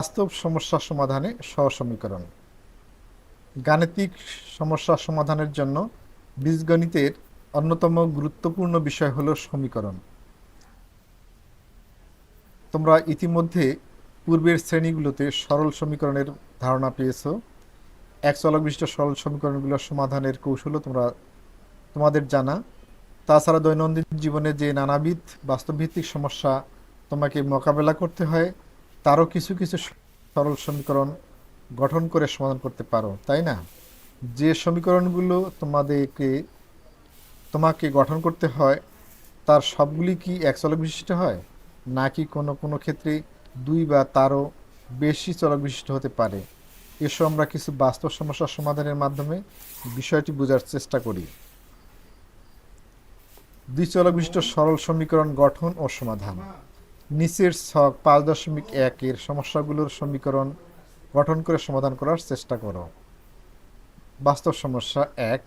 বাস্তব সমস্যা সমাধানে সহসমীকরণ। গাণিতিক সমস্যা সমাধানের জন্য বীজগণিতের অন্যতম গুরুত্বপূর্ণ বিষয় হলো সমীকরণ। তোমরা ইতিমধ্যে পূর্বের শ্রেণীগুলোতে সরল সমীকরণের ধারণা পেয়েছ। এক চলক বিশিষ্ট সরল সমীকরণগুলোর সমাধানের কৌশলও তোমরা, তোমাদের জানা। তাছাড়া দৈনন্দিন জীবনে যে নানাবিধ বাস্তবভিত্তিক সমস্যা তোমাকে মোকাবেলা করতে হয় তারও কিছু কিছু সরল সমীকরণ গঠন করে সমাধান করতে পারো, তাই না? যে সমীকরণগুলো তোমাদেরকে, তোমাকে গঠন করতে হয়, তার সবগুলি কি এক চলক বিশিষ্ট হয়? নাকি কোনো কোনো ক্ষেত্রে দুই বা তারও বেশি চলক বিশিষ্ট হতে পারে? এসব আমরা কিছু বাস্তব সমস্যার সমাধানের মাধ্যমে বিষয়টি বোঝার চেষ্টা করি। দুই চলক বিশিষ্ট সরল সমীকরণ গঠন ও সমাধান। নিচের ছক পাঁচ দশমিক একের সমস্যাগুলোর সমীকরণ গঠন করে সমাধান করার চেষ্টা করো। বাস্তব সমস্যা এক,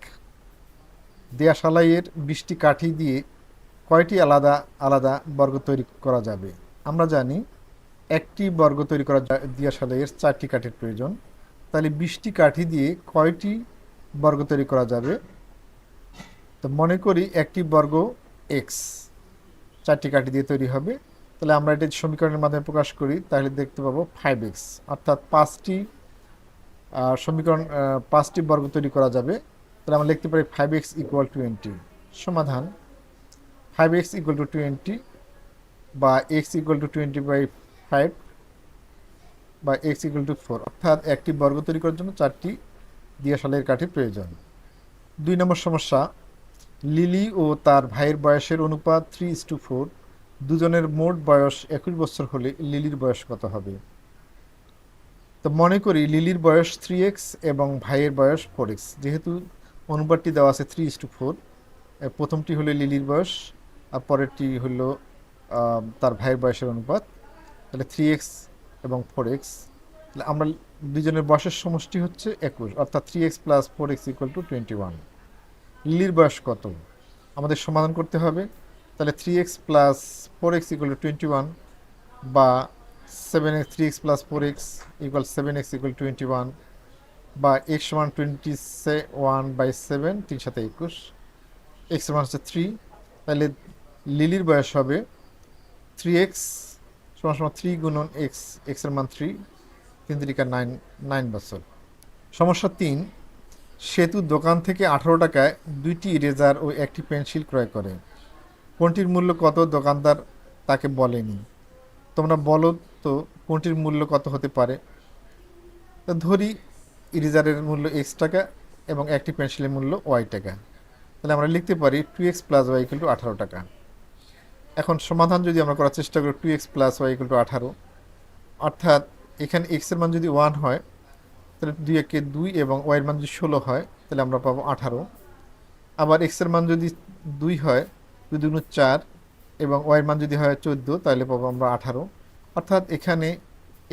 দেয়াশালাইয়ের বৃষ্টি কাঠি দিয়ে কয়টি আলাদা আলাদা বর্গ তৈরি করা যাবে? আমরা জানি একটি বর্গ তৈরি করা দিয়া সালাইয়ের চারটি কাঠির প্রয়োজন। তাহলে বৃষ্টি কাঠি দিয়ে কয়টি বর্গ তৈরি করা যাবে? তো মনে করি একটি বর্গ এক্স চারটি কাঠি দিয়ে তৈরি হবে। তাহলে আমরা এটা সমীকরণের মাধ্যমে প্রকাশ করি, তাহলে দেখতে পাবো ফাইভ এক্স অর্থাৎ পাঁচটি সমীকরণ পাঁচটি বর্গ তৈরি করা যাবে। তাহলে আমরা লিখতে পারি ফাইভ এক্স ইকুয়াল টোয়েন্টি সমাধান five x equal to twenty বা x equal to twenty by five বা এক্স ইকুয়াল টু ফোর অর্থাৎ একটি বর্গ তৈরি করার জন্য চারটি দিয়াশালের কাঠি প্রয়োজন। দুই নম্বর সমস্যা, লিলি ও তার ভাইয়ের বয়সের অনুপাত থ্রি ইস টু ফোর দুজনের মোট বয়স একুশ বছর হলে লিলির বয়স কত হবে? তো মনে করি লিলির বয়স থ্রি এক্স এবং ভাইয়ের বয়স ফোর এক্স যেহেতু অনুপাতটি দেওয়া আছে থ্রি ইস টু ফোর প্রথমটি হলো লিলির বয়স, আর পরেরটি হলো তার ভাইয়ের বয়সের অনুপাত। তাহলে থ্রি এক্স এবং ফোর এক্স তাহলে আমরা দুজনের বয়সের সমষ্টি হচ্ছে একুশ, অর্থাৎ three x plus four x equal to twenty one লিলির বয়স কত? আমাদের সমাধান করতে হবে। তাহলে three x plus four x equal twenty one বা seven x three x plus four x equal seven x equal twenty one বা এক্স ওয়ান টোয়েন্টি সে ওয়ান বাই সেভেন তিন সাথে একুশ। এক্স ওয়ান হচ্ছে থ্রি তাহলে লিলির বয়স হবে থ্রি এক্স সমান সমান থ্রি গুণন এক্স এক্সের মান থ্রি তিন তিরিকা নাইন নাইন বছর। সমস্যা তিন, সেতু দোকান থেকে আঠারো টাকায় দুইটি ইরেজার ও একটি পেন্সিল ক্রয় করে। কোনটির মূল্য কত দোকানদার তাকে বলেনি। তোমরা বলো তো কোনটির মূল্য কত হতে পারে। ধরি ইরেজারের মূল্য এক্স টাকা এবং একটি পেন্সিলের মূল্য ওয়াই টাকা। তাহলে আমরা লিখতে পারি two x plus y to আঠারো টাকা। এখন সমাধান যদি আমরা করার চেষ্টা করি two x plus y to আঠারো, অর্থাৎ এখানে এক্সের মান যদি ওয়ান হয়, তাহলে দুই একে দুই এবং ওয়াইয়ের মান যদি ষোলো হয়, তাহলে আমরা পাবো আঠারো। আবার এক্সের মান যদি দুই হয় দুই দুগুণ চার এবং ওয়াইয়ের মান যদি হয় চোদ্দ, তাহলে পাবো আমরা আঠারো। অর্থাৎ এখানে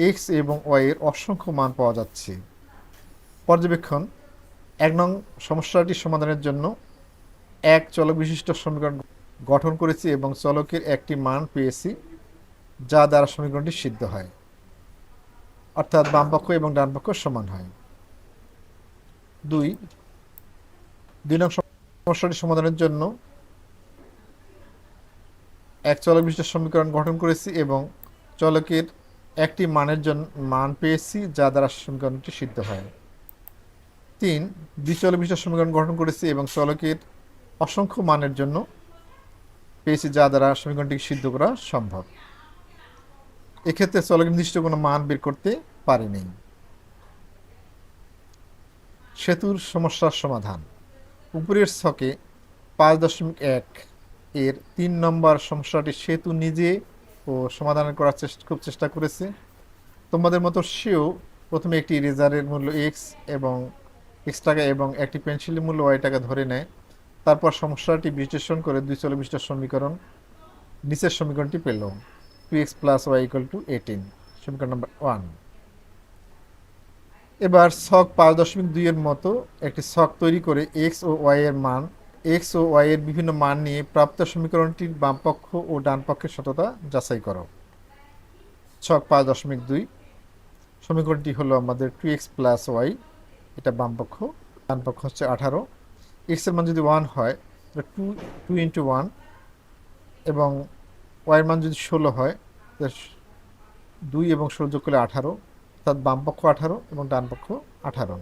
এক্স এবং ওয়াইয়ের অসংখ্য মান পাওয়া যাচ্ছে। পর্যবেক্ষণ, এক নং সমস্যাটি সমাধানের জন্য এক চলক বিশিষ্ট সমীকরণ গঠন করেছি এবং চলকের একটি মান পেয়েছি যা দ্বারা সমীকরণটি সিদ্ধ হয়। অর্থাৎ বামপক্ষ এবং ডানপক্ষ সমান হয়। দুই দুই নং সমস্যাটি সমাধানের জন্য এক চলক বিশিষ্ট সমীকরণ গঠন করেছি এবং চলকের একটি মানের জন্য মান পেয়েছি যা দ্বারা সমীকরণটি সিদ্ধ হয়। তিন দ্বিচলক বিশিষ্ট সমীকরণ গঠন করেছি এবং চলকের অসংখ্য মানের জন্য পেয়েছি যা দ্বারা সমীকরণটি সিদ্ধ করা সম্ভব। এক্ষেত্রে চলক নির্দিষ্ট কোনো মান বের করতে পারেনি। সেতুর সমস্যার সমাধান। উপরের ছকে পাঁচ দশমিক এক এর তিন নম্বর সমস্যাটি সেতু নিজে ও সমাধান করার চেষ্টা খুব চেষ্টা করেছে। তোমাদের মতো সেও প্রথমে একটি রেজারের মূল্য এক্স এবং এক্স টাকা এবং একটি পেন্সিলের মূল্য ওয়াই টাকা ধরে নেয়। তারপর সমস্যাটি বিশ্লেষণ করে দুই চল্লিশ বিশিষ্ট সমীকরণ নিচের সমীকরণটি পেল two x plus y equal to eighteen সমীকরণ নম্বর ওয়ান এবার ছক পাঁচ দশমিক দুইয়ের মতো একটি ছক তৈরি করে এক্স ও ওয়াই এর মান এক্স ও ওয়াই এর বিভিন্ন মান নিয়ে প্রাপ্ত সমীকরণটির বামপক্ষ ও ডানপক্ষের সততা যাচাই করো। ছক পাঁচ দশমিক দুই। সমীকরণটি হলো আমাদের টু এক্স প্লাস ওয়াই এটা বাম পক্ষ ডান পক্ষ হচ্ছে আঠারো। এক্সের মান যদি ওয়ান হয়, তাহলে টু টু ইন্টু ওয়ান এবং ওয়াইয়ের মান যদি ষোলো হয়, তাহলে দুই এবং ষোলো যোগ করলে আঠারো, অর্থাৎ বাম পক্ষ আঠারো এবং ডান পক্ষ আঠারো।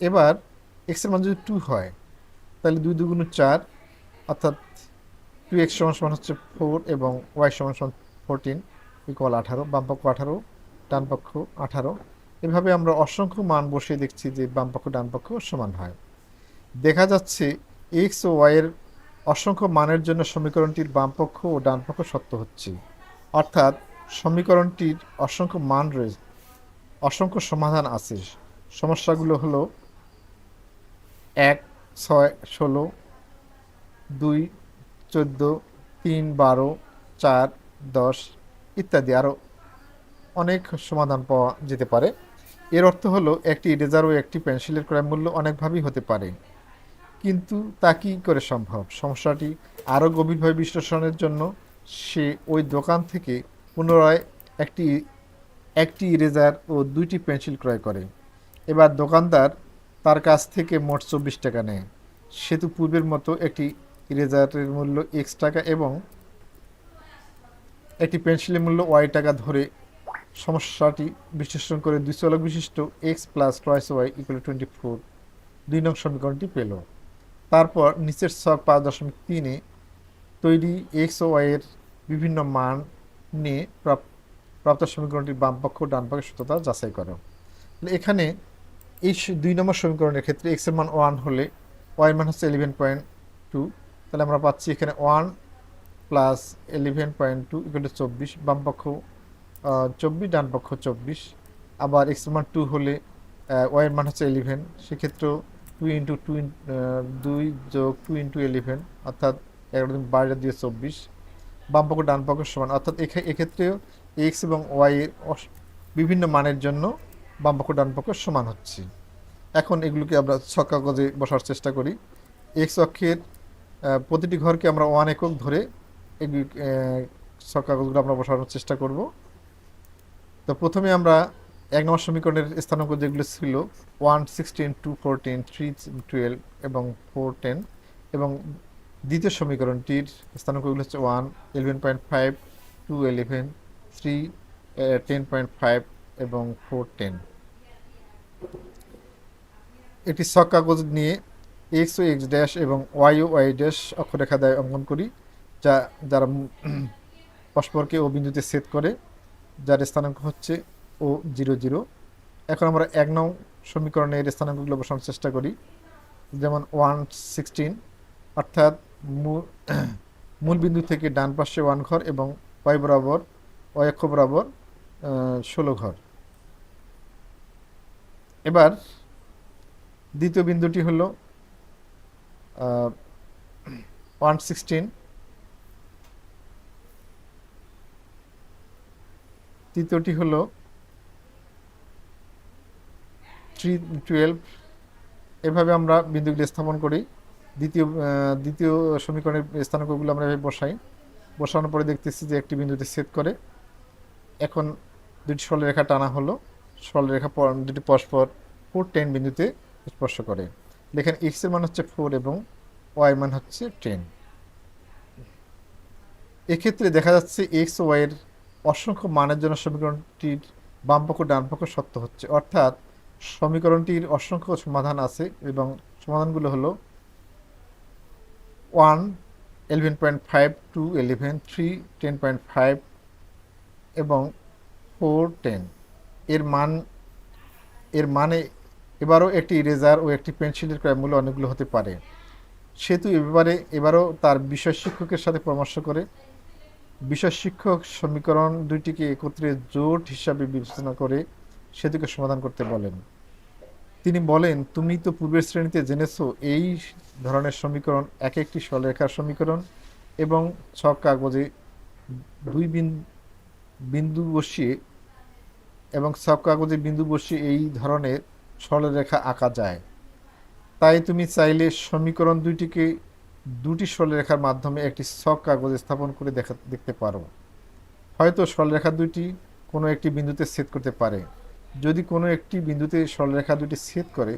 এবার এক্সের মান যদি টু হয় তাহলে দুই দুগুণ চার, অর্থাৎ টু এক্স সমান সমান হচ্ছে ফোর এবং ওয়াই সমান সমান ফোরটিন ইকুয়াল আঠারো, বামপক্ষ আঠারো, ডানপক্ষ আঠারো। এভাবে আমরা অসংখ্য মান বসিয়ে দেখছি যে বাম পক্ষ ডান সমান হয়। দেখা যাচ্ছে এক্স ও ওয়াইয়ের অসংখ্য মানের জন্য সমীকরণটির বামপক্ষ ও ডানপক্ষ সত্য হচ্ছে। অর্থাৎ সমীকরণটির অসংখ্য মান রয়েছে অসংখ্য সমাধান আছে। সমস্যাগুলো হলো এক ছয়, ষোলো, দুই, চোদ্দ, তিন, বারো, চার, দশ ইত্যাদি আরও অনেক সমাধান পাওয়া যেতে পারে। এর অর্থ হলো একটি ইরেজার ও একটি পেন্সিলের ক্রয় মূল্য অনেকভাবেই হতে পারে। কিন্তু তা কী করে সম্ভব? সমস্যাটি আরও গভীরভাবে বিশ্লেষণের জন্য সে ওই দোকান থেকে পুনরায় একটি একটি ইরেজার ও দুইটি পেন্সিল ক্রয় করে। এবার দোকানদার তার কাছ থেকে মোট চব্বিশ টাকা নেয়। সেতু পূর্বের মতো একটি ইরেজারের মূল্য এক্স টাকা এবং একটি পেন্সিলের মূল্য ওয়াই টাকা ধরে সমস্যাটি বিশ্লেষণ করে দুই চলক বিশিষ্ট x plus twice y equal twenty four দুই নং সমীকরণটি পেল। তারপর নিচের ছক পাঁচ দশমিক তিনে তৈরি এক্স ও ওয়াইয়ের বিভিন্ন মান নিয়ে প্রাপ- প্রাপ্ত সমীকরণটির বাম পক্ষ ও ডান পক্ষের সত্যতা যাচাই করো। এখানে এই দুই নম্বর সমীকরণের ক্ষেত্রে এক্সের মান ওয়ান হলে ওয়াই মান হচ্ছে ইলেভেন পয়েন্ট টু তাহলে আমরা পাচ্ছি এখানে one plus eleven point two equal to চব্বিশ, বাম পক্ষ চব্বিশ, ডান পক্ষ চব্বিশ। আবার এক্স মান টু হলে ওয়াই এর মান হচ্ছে ইলেভেন সেক্ষেত্রেও টু ইন্টু টু দুই যোগ টু ইন্টু ইলেভেন অর্থাৎ এগারো দিন বাইরে দিয়ে চব্বিশ। বাম পক্ষ, ডান পক্ষ সমান, অর্থাৎ এক্ষেত্রেও এক্স এবং ওয়াই এর বিভিন্ন মানের জন্য বাম পক্ষ ডান পক্ষ সমান হচ্ছে। এখন এগুলোকে আমরা ছক কাগজে বসার চেষ্টা করি। এক্স অক্ষের প্রতিটি ঘরকে আমরা ওয়ান একক ধরে এগুলি আহ, ছক কাগজগুলো আমরা বসানোর চেষ্টা করব। তো প্রথমে আমরা এক নম্বর সমীকরণের স্থানাঙ্ক যেগুলো ছিল one sixteen two fourteen three twelve এবং ফোর টেন এবং দ্বিতীয় সমীকরণটির স্থানাঙ্কগুলো হচ্ছে one eleven point five two eleven three ten point five এবং ফোর টেন একটি ছক কাগজ নিয়ে এক্স ও এক্স ড্যাশ এবং ওয়াই ও ওয়াই ড্যাশ অক্ষরেখা দ্বারা অঙ্কন করি, যা যারা পরস্পরকে ও বিন্দুতে সেট করে, যার স্থানাঙ্ক হচ্ছে ও জিরো জিরো এখন আমরা এক নং সমীকরণের স্থানাঙ্কগুলো বসানোর চেষ্টা করি, যেমন ওয়ান সিক্সটিন অর্থাৎ মূল বিন্দু থেকে ডান পাশে ওয়ান ঘর এবং ওয়াই বরাবর ওয়াই অক্ষ বরাবর ষোলো ঘর। এবার দ্বিতীয় বিন্দুটি হল ওয়ান সিক্সটিন তৃতীয়টি হল থ্রি টুয়েলভ এভাবে আমরা বিন্দুগুলি স্থাপন করি। দ্বিতীয় দ্বিতীয় সমীকরণের স্থানাঙ্কগুলো আমরা এভাবে বসাই। বসানোর পরে দেখতেছি যে একটি বিন্দুতে সেট করে এখন দুটি সরলরেখা টানা হলো। সরলরেখা দুটি পরস্পর ফোর টেন বিন্দুতে স্পর্শ করে। দেখেন এক্সের মান হচ্ছে ফোর এবং ওয়াই মান হচ্ছে টেন এক্ষেত্রে দেখা যাচ্ছে এক্স ও ওয়াইয়ের অসংখ্য মানের জন্য সমীকরণটির বামপক্ষ ডানপক্ষ ডান সত্য হচ্ছে। অর্থাৎ, সমীকরণটির অসংখ্য সমাধান আছে এবং সমাধানগুলো হলো one eleven point five two eleven three ten point five এবং ফোর টেন এর মান, এর মানে এবারও একটি ইরেজার ও একটি পেন্সিলের ক্রয় মূল্য অনেকগুলো হতে পারে। সেহেতু এবারে এবারও তার বিষয় শিক্ষকের সাথে পরামর্শ করে। বিষয় শিক্ষক সমীকরণ দুইটিকে একত্রে জোট হিসাবে বিবেচনা করে সেতুকে সমাধান করতে বলেন। তিনি বলেন, তুমি তো পূর্বের শ্রেণীতে জেনেছো এই ধরনের সমীকরণ এক একটি সরলরেখার সমীকরণ এবং ছক কাগজে দুই বিন- বিন্দু বসিয়ে এবং ছক কাগজে বিন্দু বসিয়ে এই ধরনের সরলরেখা আঁকা যায়। তাই তুমি চাইলে সমীকরণ দুইটিকে দুটি সরলরেখার মাধ্যমে একটি ছক কাগজে স্থাপন করে দেখা, দেখতে পারো। হয়তো সরলরেখা দুইটি কোনো একটি বিন্দুতে ছেদ করতে পারে। যদি কোনো একটি বিন্দুতে সরলরেখা দুটি ছেদ করে,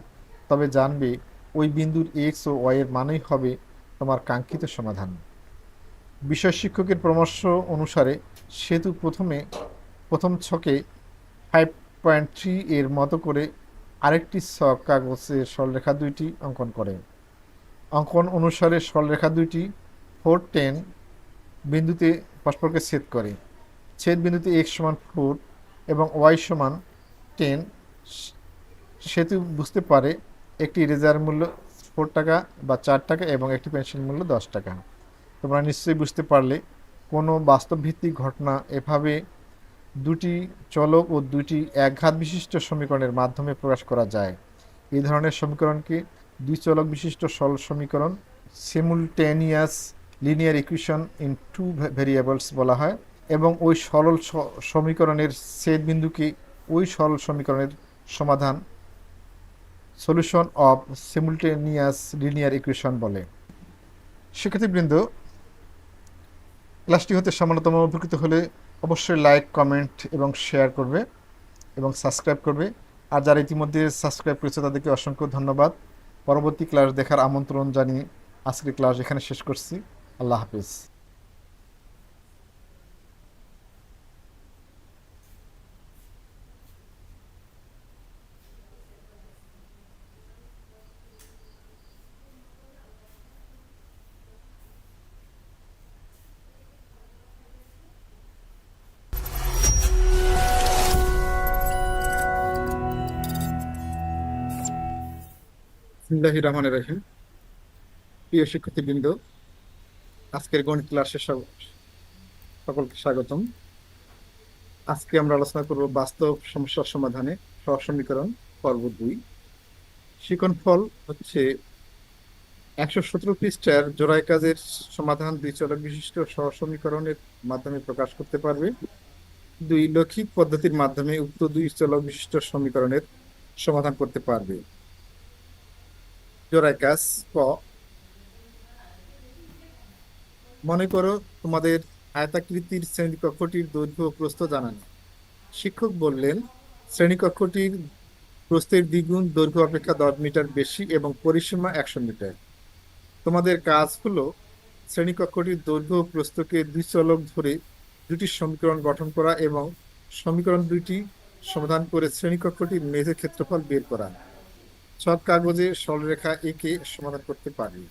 তবে জানবে ওই বিন্দুর এক্স ও ওয়াইয়ের মানই হবে তোমার কাঙ্ক্ষিত সমাধান। বিষয় শিক্ষকের পরামর্শ অনুসারে সেতু প্রথমে, প্রথম ছকে ফাইভ পয়েন্ট থ্রি এর মতো করে আরেকটি ছক কাগজে সরলরেখা দুইটি অঙ্কন করে। অঙ্কন অনুসারে সরলরেখা দুইটি ফোর টেন বিন্দুতে পরস্পরকে ছেদ করে। ছেদ বিন্দুতে এক্স সমান ফোর এবং ওয়াই সমান টেন। সেতু বুঝতে পারে একটি রেজার মূল্য ফোর টাকা বা চার টাকা এবং একটি পেন্সিল মূল্য দশ টাকা। তোমরা নিশ্চয়ই বুঝতে পারলে কোনো বাস্তবভিত্তিক ঘটনা এভাবে দুটি চলক ও দুটি একঘাত বিশিষ্ট সমীকরণের মাধ্যমে প্রকাশ করা যায়। এই ধরনের সমীকরণকে দুই চলক বিশিষ্ট সরল সমীকরণ simultaneous linear equation in two variables বলা হয়, এবং ওই সরল সমীকরণের ছেদ বিন্দুকে ওই সরল সমীকরণের সমাধান solution of simultaneous linear equation বলে। শিক্ষার্থীবৃন্দ ক্লাসটি হতে সামান্যতম, উপকৃত হলে অবশ্যই লাইক কমেন্ট এবং শেয়ার করবে এবং সাবস্ক্রাইব করবে। আর যারা ইতিমধ্যে সাবস্ক্রাইব করেছে, তাদেরকে অসংখ্য ধন্যবাদ। পরবর্তী ক্লাস দেখার আমন্ত্রণ জানিয়ে আজকের ক্লাস এখানে শেষ করছি। আল্লাহ হাফিজ। বিসমিল্লাহির রহমানির রহিম। প্রিয় শিক্ষার্থীবৃন্দ, আজকের গণিত ক্লাসে সকলকে স্বাগতম। আজকে আমরা আলোচনা করব বাস্তব সমস্যার সমাধানে সহ সমীকরণ, পর্ব দুই। শিকন ফল হচ্ছে একশো সতেরো পৃষ্ঠার জোড়াই কাজের সমাধান দুই চলক বিশিষ্ট সহ সমীকরণের মাধ্যমে প্রকাশ করতে পারবে। দুই, লৌকিক পদ্ধতির মাধ্যমে উক্ত দুই চলক বিশিষ্ট সমীকরণের সমাধান করতে পারবে। ক মনে করো তোমাদের আয়তাকৃতির শ্রেণীকক্ষটির দৈর্ঘ্য প্রস্থ জানা নেই শিক্ষক বললেন, শ্রেণীকক্ষটির প্রস্থের দ্বিগুণ দৈর্ঘ্য অপেক্ষা দশ মিটার বেশি এবং পরিসীমা একশো মিটার। তোমাদের কাজ হলো শ্রেণীকক্ষটির দৈর্ঘ্য প্রস্থকে দুই চলক ধরে দুটি সমীকরণ গঠন করা এবং সমীকরণ দুইটি সমাধান করে শ্রেণীকক্ষটির মেঝে ক্ষেত্রফল বের করা। সব কাগজে সরলরেখা এঁকে সমাধান করতে পারি।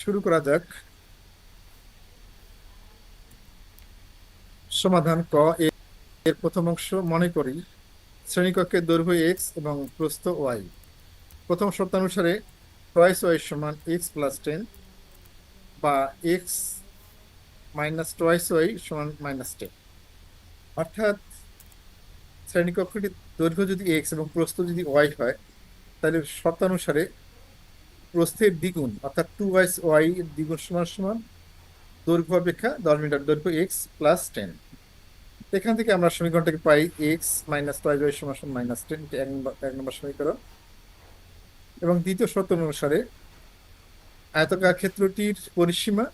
শুরু করা যাক। সমাধান ক এর প্রথম অংশ মনে করি। শ্রেণীকক্ষের দৈর্ঘ্য এক্স এবং প্রস্থ ওয়াই প্রথম শর্তানুসারে টয়েস ওয়াই সমান এক্স প্লাস টেন বা এক্স মাইনাস টয়েস ওয়াই সমান মাইনাস টেন অর্থাৎ শ্রেণীকক্ষটির দৈর্ঘ্য যদি এক্স এবং প্রস্থ যদি ওয়াই হয়, তাহলে শর্তানুসারে প্রস্থের দ্বিগুণ, অর্থাৎ টু ওয়াইস ওয়াই দ্বিগুণ সমান সমান দৈর্ঘ্য অপেক্ষা দশ মিটার, দৈর্ঘ্য এক্স প্লাস টেন এখান থেকে আমরা সমীকরণটাকে পাই এক্স মাইনাস টু ওয়াই সমান সমান মাইনাস টেন এক নম্বর এক নম্বর সমীকরণ। এবং দ্বিতীয় শর্ত অনুসারে আয়তকার ক্ষেত্রটির পরিসীমা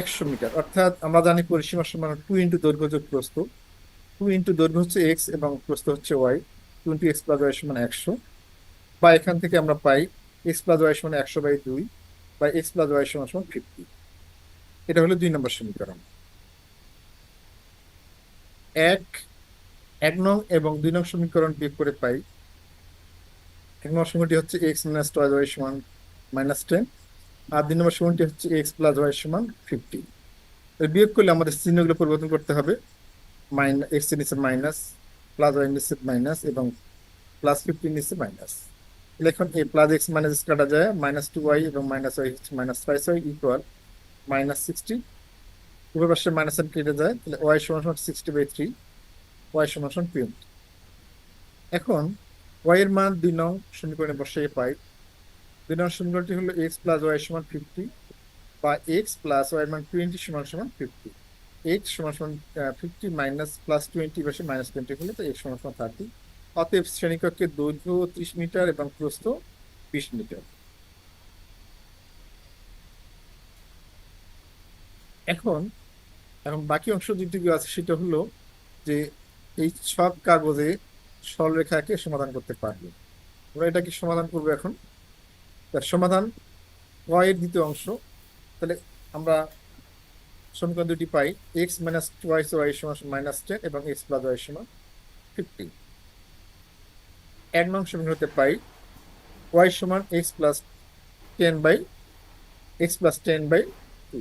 একশো মিটার, অর্থাৎ আমরা জানি পরিসীমা সমান টু ইন্টু দৈর্ঘ্য যোগ প্রস্থ। টু ইন্টু দৈর্ঘ্য হচ্ছে এক্স এবং প্রস্থ হচ্ছে y two into x plus y সমান একশো। বা এখান থেকে আমরা পাই এক্স প্লাস ওয়াই সমান একশো বাই দুই বা এক্স প্লাস ওয়াই সমান সমান ফিফটি এটা হলো দুই নম্বর সমীকরণ। এক এক নং এবং দুই নং সমীকরণ বিয়োগ করে পাই। এক নম্বর সমীকরণটি হচ্ছে এক্স মাইনাস টু ওয়াই সমান মাইনাস টেন আর দুই নম্বর সমীকরণটি হচ্ছে এক্স প্লাস ওয়াই সমান ফিফটি বিয়োগ করলে আমাদের চিহ্নগুলো পরিবর্তন করতে হবে। এক্সের নিচে মাইনাস প্লাস ওয়াই নিচে মাইনাস এবং প্লাস ফিফটিন নিচে মাইনাস এখন এই প্লাস এক্স মাইনাস কাটা যায় মাইনাস টু ওয়াই এবং minus y minus five y equal minus sixty উভয় পাশে মাইনাস এন কেটে যায়, তাহলে ওয়াই সমান সমান সিক্সটি বাই থ্রি ওয়াই সমান সমান টোয়েন্টি এখন ওয়াই এর মান দুই নং সমীকরণে বসিয়ে পাই। দুই নং সমীকরণটি হলো এক্স প্লাস ওয়াই সমান ফিফটি বা এক্স প্লাস ওয়াই মান টোয়েন্টি সমান সমান ফিফটি এক্স সমান সমান ফিফটি মাইনাস প্লাস টোয়েন্টি পাশে মাইনাস টোয়েন্টি হলে তো এক্স সমান সমান থার্টি অতএব শ্রেণীকক্ষের দৈর্ঘ্য ত্রিশ মিটার এবং প্রস্থ বিশ মিটার। এখন এখন বাকি অংশ যেটুকু আছে, সেটা হলো যে এই সব কাগজে সরলরেখাকে সমাধান করতে পারবে। আমরা এটাকে সমাধান করব এখন। তার সমাধান এর দ্বিতীয় অংশ। তাহলে আমরা সমীকরণ দুটি পাই এক্স মাইনাস টুয়াইস ওয়াই সমান মাইনাস টেন এবং এক্স প্লাস ওয়াই সমান ফিফটি এক নং সমীকরণ হতে পাই ওয়াই সমান x plus ten by x plus ten by two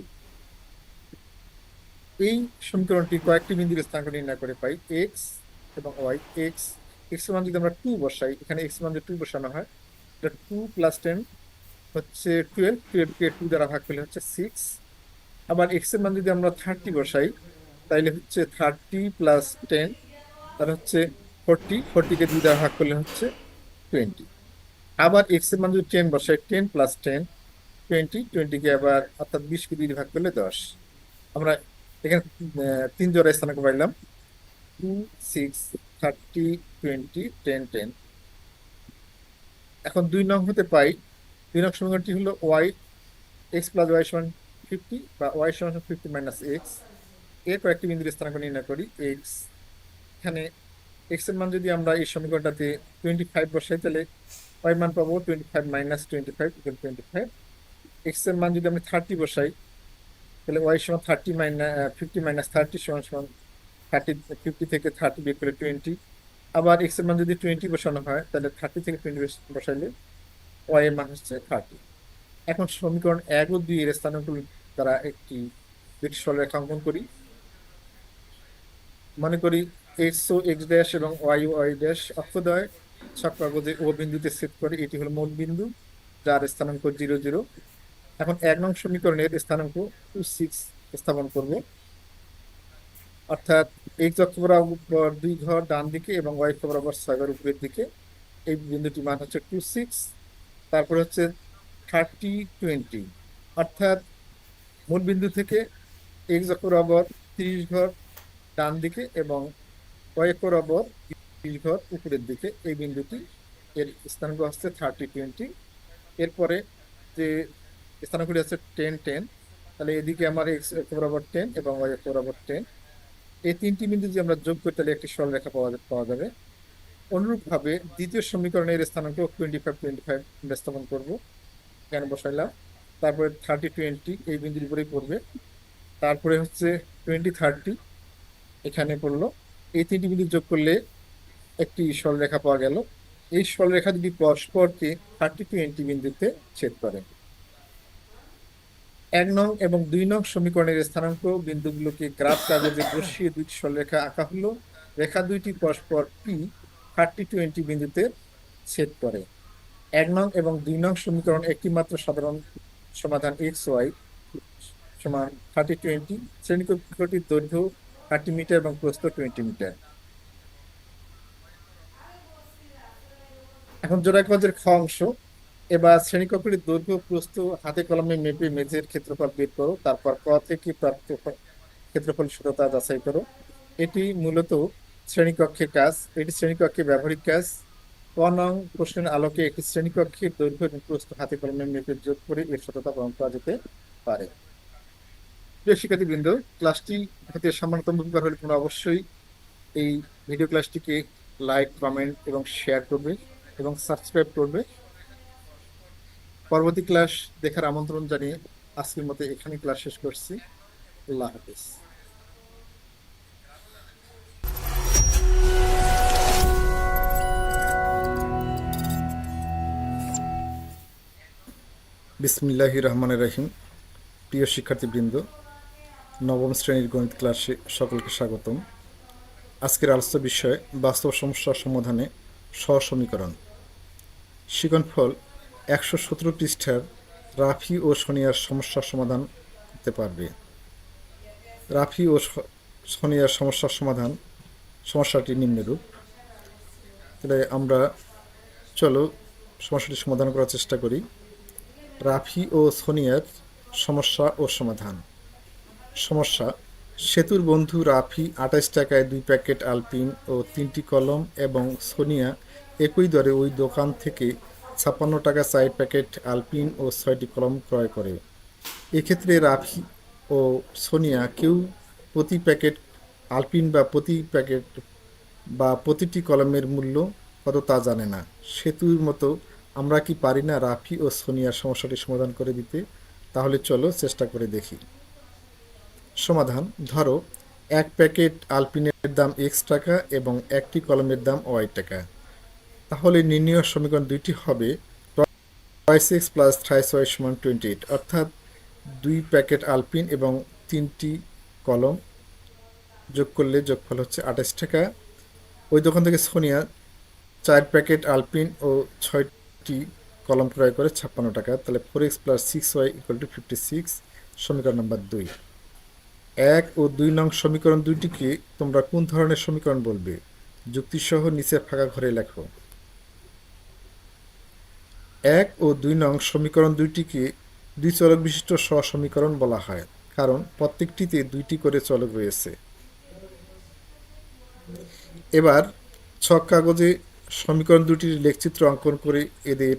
এই সমীকরণটি কয়েকটি বিন্দুর স্থানাঙ্ক নির্ণয় করে পাই এক্স এবং ওয়াই এক্স এক্স মান যদি আমরা টু বসাই, এখানে এক্স মান যদি টু বসানো হয় টু প্লাস টেন হচ্ছে টুয়েলভ টুয়েলভকে টু দ্বারা ভাগ করলে হচ্ছে সিক্স আবার এক্সের মান যদি আমরা থার্টি বসাই, তাইলে হচ্ছে থার্টি প্লাস টেন তার হচ্ছে ফোরটি ফোরটিকে দুই দ্বারা ভাগ করলে হচ্ছে টোয়েন্টি আবার এক্সের মান যদি টেন বসাই টেন প্লাস টেন টোয়েন্টি টোয়েন্টিকে আবার অর্থাৎ বিশকে দুই ভাগ করলে দশ. আমরা এখানে তিন জোড়া স্থানাঙ্ক পাইলাম two six thirty twenty ten ten এখন দুই নং হতে পাই, দুই নং সমীকরণটি হলো ওয়াই এক্স প্লাস ওয়াই সমান ফিফটি বা ওয়াই সমান ফিফটি মাইনাস এক্সের কয়েকটি বিন্দুর স্থানাঙ্ক নির্ণয় করি এক্স এখানে এক্সের মান যদি আমরা এই সমীকরণটাতে টোয়েন্টি ফাইভ বসাই, তাহলে ওয়াই মান পাবো twenty five minus twenty five twenty five এক্সের মান যদি আমি থার্টি বসাই, তাহলে ওয়াই সমান thirty minus fifty minus thirty সমান সমান থার্টি ফিফটি থেকে থার্টি বিয়োগ টোয়েন্টি আবার এক্সের মান যদি টোয়েন্টি বসানো হয়, তাহলে থার্টি থেকে টোয়েন্টি বসাইলে ওয়াই এর মান হচ্ছে থার্টি এখন সমীকরণ এক ও দুই এর স্থানাঙ্কগুলো দ্বারা একটি দুটি সরলরেখা অঙ্কন করি। মনে করি এক্স ও এক্স ড্যাশ এবং ওয়াই ওয়াই ড্যাশ অক্ষদয়। চক্রাগজে ও বিন্দুতে সেট করে এটি হলো মূল বিন্দু, যার স্থানাঙ্ক জিরো জিরো এখন এক নং সমীকরণের স্থানাঙ্ক টু সিক্স স্থাপন করব। অর্থাৎ এক্স অক্ষ বরাবর দুই ঘর ডান দিকে এবং ওয়াই অক্ষ বরাবর ছয় ঘর উপরের দিকে। এই বিন্দুটি মান হচ্ছে টু সিক্স তারপর হচ্ছে থার্টি টোয়েন্টি অর্থাৎ মূল বিন্দু থেকে অক্ষ বরাবর তিরিশ ঘর ডান দিকে এবং অক্ষ বরাবর তিরিশ ঘর উপরের দিকে। এই বিন্দুটি এর স্থানাঙ্ক হচ্ছে থার্টি টোয়েন্টি এরপরে যে স্থানাঙ্কটি হচ্ছে টেন টেন তাহলে এদিকে আমার এক্স বরাবর টেন এবং ওয়াই বরাবর টেন এই তিনটি বিন্দু যদি আমরা যোগ করি, তাহলে একটি সরলরেখা পাওয়া পাওয়া যাবে। অনুরূপভাবে দ্বিতীয় সমীকরণের স্থানাঙ্ক টোয়েন্টি ফাইভ টোয়েন্টি ফাইভ স্থাপন করব। এখানে বসাইলাম? তারপরে থার্টি টোয়েন্টি এই বিন্দুর উপরেই পড়বে। তারপরে হচ্ছে টোয়েন্টি থার্টি এখানে পড়ল। এই তিনটি বিন্দু যোগ করলে একটি সরলরেখা পাওয়া গেল। এই সরলরেখা যদি পরস্পরকে থার্টি টোয়েন্টি বিন্দুতে ছেদ করে। এক নং এবং দুই নং সমীকরণের স্থানাঙ্ক বিন্দুগুলোকে গ্রাফ কাগজে বসিয়ে দুইটি সরলরেখা আঁকা হলো। রেখা দুইটি পরস্পর পি থার্টি টোয়েন্টি বিন্দুতে ছেদ করে। এক নং এবং দুই নং সমীকরণ একটি মাত্র সাধারণ সমাধান এক্স ওয়াই সমান থার্টি টোয়েন্টি শ্রেণীকক্ষটির দৈর্ঘ্য থার্টি মিটার এবং প্রস্থ টোয়েন্টি মিটার। এখন জোড়া কাগজের খ অংশ। এবার শ্রেণীকক্ষটির দৈর্ঘ্য, প্রস্থ, হাতে কলমে মেপে মেঝের ক্ষেত্রফল বের করো, তারপর ক থেকে প্রাপ্ত ক্ষেত্রফল সূত্রতা যাচাই করো। এটি মূলত শ্রেণীকক্ষের কাজ, এটি শ্রেণীকক্ষে ব্যবহারিক কাজ। নং প্রশ্নের আলোকে একটি শ্রেণীকক্ষের দৈর্ঘ্য এবং প্রস্থ হাতে কলমে মেপে যোগ করে এর সততা প্রমাণ করা যেতে পারে। প্রিয় শিক্ষার্থীবৃন্দ, ক্লাসটি হতে সামান্যতম উপকার হলে তোমরা অবশ্যই এই ভিডিও ক্লাসটিকে লাইক, কমেন্ট এবং শেয়ার করবে এবং সাবস্ক্রাইব করবে। পরবর্তী ক্লাস দেখার আমন্ত্রণ জানিয়ে আজকের মতো এখানে ক্লাস শেষ করছি। আল্লাহ হাফিজ। বিসমিল্লাহ রহমান রহিম। প্রিয় শিক্ষার্থীবৃন্দ, নবম শ্রেণির গণিত ক্লাসে সকলকে স্বাগতম। আজকের আলোচ্য বিষয়ে, বাস্তব সমস্যার সমাধানে সহসমীকরণ। শিকনফল একশো সতেরো পৃষ্ঠার রাফি ও সোনিয়ার সমস্যার সমাধান করতে পারবে। রাফি ও সোনিয়ার সমস্যার সমাধান, সমস্যাটি নিম্নরূপ। তাহলে আমরা চলো সমস্যাটি সমাধান করার চেষ্টা করি। রাফি ও সোনিয়ার সমস্যা ও সমাধান। সমস্যা, সেতুর বন্ধু রাফি আঠাশ টাকায় দুই প্যাকেট আলপিন ও তিনটি কলম এবং সোনিয়া একই দরে ওই দোকান থেকে ছাপ্পান্ন টাকা চার প্যাকেট আলপিন ও ছয়টি কলম ক্রয় করে। এক্ষেত্রে রাফি ও সোনিয়া কেউ প্রতি প্যাকেট আলপিন বা প্রতি প্যাকেট বা প্রতিটি কলমের মূল্য কত তা জানে না। সেতুর মতো আমরা কি পারি না রাফি ও সোনিয়ার সমস্যাটি সমাধান করে দিতে? তাহলে চলো চেষ্টা করে দেখি। সমাধান, ধরো, এক প্যাকেট আলপিনের দাম এক্স টাকা এবং একটি কলমের দাম ওয়াই টাকা। তাহলে নির্ণয় সমীকরণ দুইটি হবে twice x plus thrice y সমান টোয়েন্টি এইট অর্থাৎ দুই প্যাকেট আলপিন এবং তিনটি কলম যোগ করলে যোগফল হচ্ছে আঠাশ টাকা। ওই দোকান থেকে সোনিয়া চার প্যাকেট আলপিন ও ছয়টি কলম ক্রয় করে ছাপ্পান্ন টাকা। তাহলে four x plus six y equal to fifty six সমীকরণ নাম্বার দুই। এক ও দুই নং সমীকরণ দুইটিকে তোমরা কোন ধরনের সমীকরণ বলবে? যুক্তিসহ নিচের ফাঁকা ঘরে লেখো। এক ও দুই নং সমীকরণ দুইটিকে দুই চলক বিশিষ্ট সসমীকরণ বলা হয়, কারণ প্রত্যেকটিতে দুইটি করে চলক রয়েছে। এবার ছক কাগজে সমীকরণ দুটির লেখচিত্র অঙ্কন করে এদের,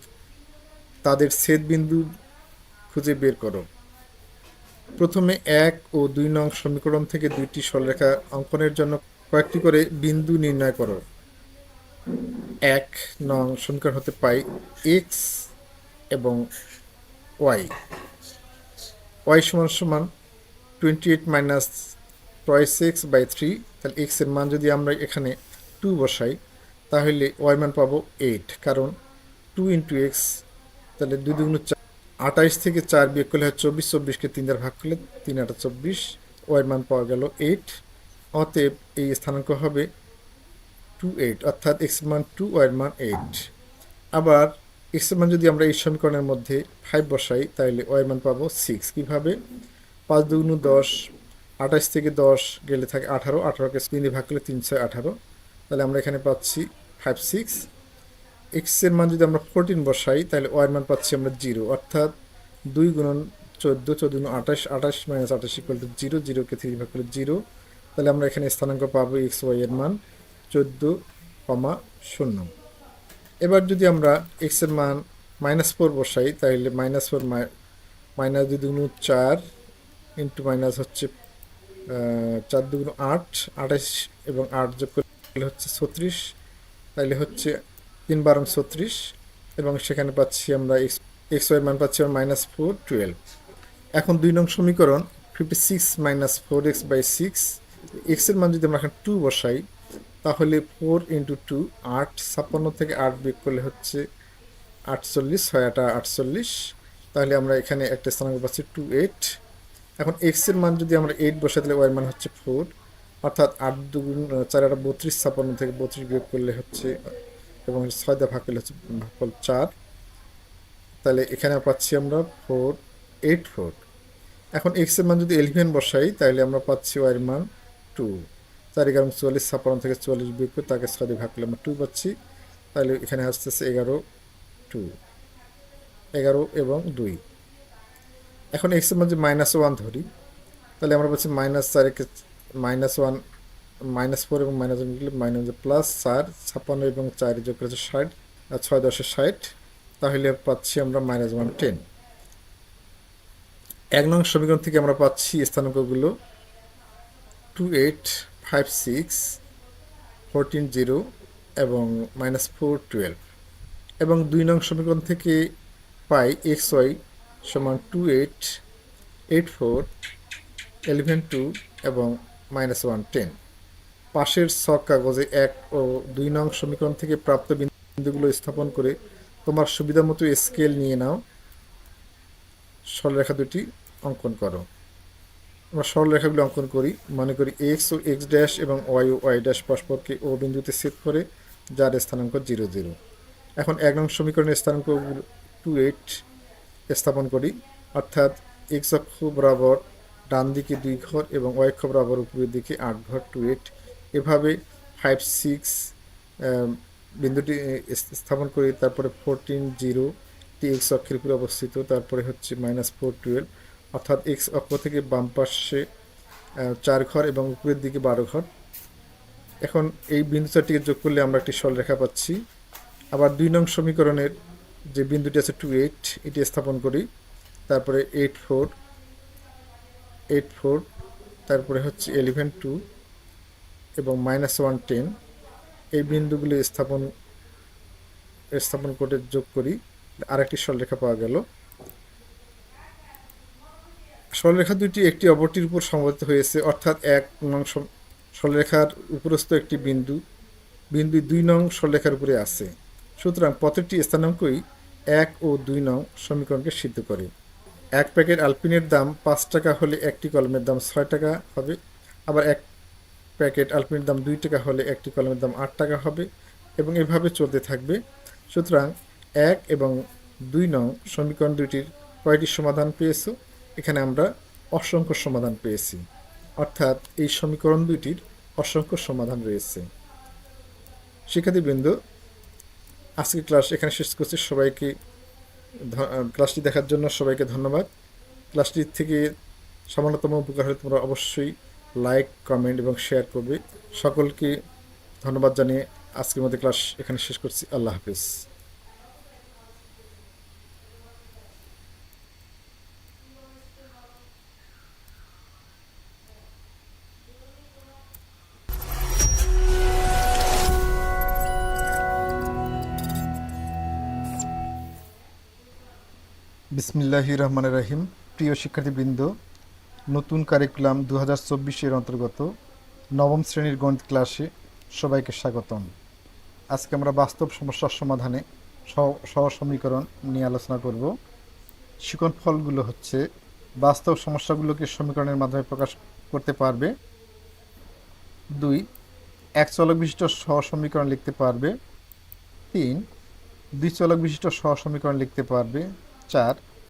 তাদের ছেদ বিন্দু খুঁজে বের করো। প্রথমে এক ও দুই নং সমীকরণ থেকে দুইটি সরলরেখা অঙ্কনের জন্য কয়েকটি করে বিন্দু নির্ণয় করো। এক নং সমীকরণ হতে পাই এক্স এবং ওয়াই। ওয়াই সমান সমান twenty eight minus twice x by three. তাহলে এক্সের মান যদি আমরা এখানে টু বসাই তাহলে ওয়াই মান পাবো এইট কারণ টু ইন্টু এক্স তাহলে দুই দুগুণ চার, আঠাইশ থেকে চার বিয়োগ করলে হয় চব্বিশ, চব্বিশকে তিন দ্বারা ভাগ করলে তিন আটা চব্বিশ, ওয়াই মান পাওয়া গেল এইট অতএব এই স্থানাঙ্ক হবে টু এইট অর্থাৎ এক্স মান টু ওয়াই মান এইট আবার এক্স মান যদি আমরা এই সমীকরণের মধ্যে ফাইভ বসাই, তাহলে ওয়াই মান পাবো সিক্স কীভাবে? পাঁচ দুগুণ দশ আঠাশ থেকে দশ গেলে থাকে আঠারো, আঠারোকে তিন ভাগ করলে তিন, ছয়, আঠারো। তাহলে আমরা এখানে পাচ্ছি ফাইভ সিক্স এক্সের মান যদি আমরা ফোরটিন বসাই, তাহলে ওয়াই মান পাচ্ছি আমরা জিরো অর্থাৎ দুই গুণন চোদ্দ চোদ্দ গুণ আঠাশ আঠাশ মাইনাস আঠাশ ইকুয়াল টু জিরো জিরোকে থ্রি ভাগ করলে জিরো তাহলে আমরা এখানে স্থানাঙ্ক পাবো এক্স ওয়াই এর মান চোদ্দ কমা শূন্য। এবার যদি আমরা এক্সের মান মাইনাস ফোর বসাই, তাহলে মাইনাস ফোর মাইনাস দুই দুগুণ চার ইন্টু মাইনাস হচ্ছে চার দুগুণ আট, আঠাশ এবং আট যোগ করলে হচ্ছে ছত্রিশ তাহলে হচ্ছে তিন বারং ছত্রিশ, এবং সেখানে পাচ্ছি আমরা এক্স এক্স ওয়াই মান পাচ্ছি আমরা মাইনাস ফোর টুয়েলভ এখন দুই নং সমীকরণ fifty six minus four x by six এক্সের মান যদি আমরা এখন টু বসাই, তাহলে ফোর ইন্টু টু আট, ছাপ্পান্ন থেকে আট বিয়োগ করলে হচ্ছে আটচল্লিশ ছয় আটা আটচল্লিশ। তাহলে আমরা এখানে একটা স্থানাঙ্ক পাচ্ছি টু এইট এখন এক্সের মান যদি আমরা এইট বসাই, তাহলে ওয়াই মান হচ্ছে ফোর অর্থাৎ আট দুগুণ চার আটা বত্রিশ, ছাপ্পান্ন থেকে বত্রিশ বিয়োগ করলে হচ্ছে, এবং ছয় দিয়ে ভাগ করলে হচ্ছে ভাগফল চার। তাহলে এখানে পাচ্ছি আমরা ফোর, এইট ফোর। এখন এক্সের মান যদি এলিভেন বসাই, তাহলে আমরা পাচ্ছি ওয়াইয়ের মান টু। চার এগারো চুয়াল্লিশ, ছাপ্পান্ন থেকে চুয়াল্লিশ বিয়োগ করে তাকে ছয় দিয়ে ভাগ করলে আমরা টু পাচ্ছি। তাহলে এখানে আসতে আসতেছে এগারো টু এগারো এবং দুই। এখন এক্সের মান যদি মাইনাস ওয়ান ধরি, তাহলে আমরা পাচ্ছি মাইনাস চারেকে মাইনাস ওয়ান, মাইনাস ফোর এবং মাইনাস ওয়ান গেলে মাইনাস প্লাস চার, ছাপ্পান্ন এবং চার যোগ করেছে ষাট ছয় দশে ষাট, তাহলে পাচ্ছি আমরা মাইনাস ওয়ান টেন এক নং সমীকরণ থেকে আমরা পাচ্ছি স্থানাঙ্কগুলো two eight five six fourteen zero এবং মাইনাস ফোর টুয়েলভ এবং দুই নং সমীকরণ থেকে পাই এক্স ওয়াই সমান two eight eight four eleven two এবং মাইনাস ওয়ান, টেন। পাশের ছক কাগজে এক ও দুই নং সমীকরণ থেকে প্রাপ্ত বিন্দুগুলো স্থাপন করে তোমার সুবিধা মতো স্কেল নিয়ে নাও। সরলরেখা দুটি অঙ্কন করো। আমরা সরলরেখাগুলো অঙ্কন করি। মনে করি এক্স ও এক্স ড্যাশ এবং ওয়াই ও ওয়াই ড্যাশ পরস্পরকে ও বিন্দুতে সেট করে যার স্থানাঙ্ক জিরো জিরো। এখন এক নং সমীকরণের স্থানাঙ্ক টু এইট স্থাপন করি। অর্থাৎ এক্স অক্ষ বরাবর ডান দিকে দুই ঘর এবং ওয়াই অক্ষ বরাবর উপরের দিকে আট ঘর টু এইট এভাবে ফাইভ সিক্স বিন্দুটি স্থাপন করি তারপরে ফোরটিন জিরো টি এক্স অক্ষের উপরে অবস্থিত। তারপরে হচ্ছে মাইনাস ফোর টুয়েলভ অর্থাৎ এক্স অক্ষ থেকে বাম পাশে চার ঘর এবং উপরের দিকে বারো ঘর। এখন এই বিন্দু চারটিকে যোগ করলে আমরা একটি সরলরেখা পাচ্ছি। আবার দুই নং সমীকরণের যে বিন্দুটি আছে টু এইট এটি স্থাপন করি। তারপরে এইট ফোর এইট ফোর, তারপরে হচ্ছে এলিভেন টু এবং মাইনাস ওয়ান টেন এই বিন্দুগুলি স্থাপন স্থাপন করে যোগ করি, আরেকটি সরলরেখা পাওয়া গেল। সরলরেখা দুইটি একটি অপরটির উপর সমবেত হয়েছে, অর্থাৎ এক নং সরলরেখার উপরস্থ একটি বিন্দু বিন্দু দুই নং সরলরেখার উপরে আছে। সুতরাং প্রত্যেকটি স্থানাঙ্কই এক ও দুই নং সমীকরণকে সিদ্ধ করে। এক প্যাকেট আলপিনের দাম পাঁচ টাকা হলে একটি কলমের দাম ছয় টাকা হবে। আবার এক প্যাকেট আলপিনের দাম দুই টাকা হলে একটি কলমের দাম আট টাকা হবে এবং এভাবে চলতে থাকবে। সুতরাং এক এবং দুই নং সমীকরণ দুইটির কয়টি সমাধান পেয়েছ? এখানে আমরা অসংখ্য সমাধান পেয়েছি। অর্থাৎ এই সমীকরণ দুইটির অসংখ্য সমাধান রয়েছে। শিক্ষার্থীবৃন্দ, আজকের ক্লাস এখানে শেষ করছি। সবাইকে ক্লাসটি দেখার জন্য সবাইকে ধন্যবাদ। ক্লাসটি থেকে সামান্যতম উপকার হলে তোমরা অবশ্যই লাইক কমেন্ট এবং শেয়ার করবে। সকলকে ধন্যবাদ জানিয়ে আজকের মধ্যে ক্লাস এখানে শেষ করছি। আল্লাহ হাফিজ। বিসমিল্লাহি রহমান রাহিম। প্রিয় শিক্ষার্থীবৃন্দ, নতুন কারিকুলাম দু হাজার চব্বিশের অন্তর্গত নবম শ্রেণির গণিত ক্লাসে সবাইকে স্বাগতম। আজকে আমরা বাস্তব সমস্যার সমাধানে সহ- সমীকরণ নিয়ে আলোচনা করব। শিকন ফলগুলো হচ্ছে, বাস্তব সমস্যাগুলোকে সমীকরণের মাধ্যমে প্রকাশ করতে পারবে। দুই, এক চলক বিশিষ্ট সহ সমীকরণ লিখতে পারবে। তিন, দুই চলক বিশিষ্ট সহ সমীকরণ লিখতে পারবে। চার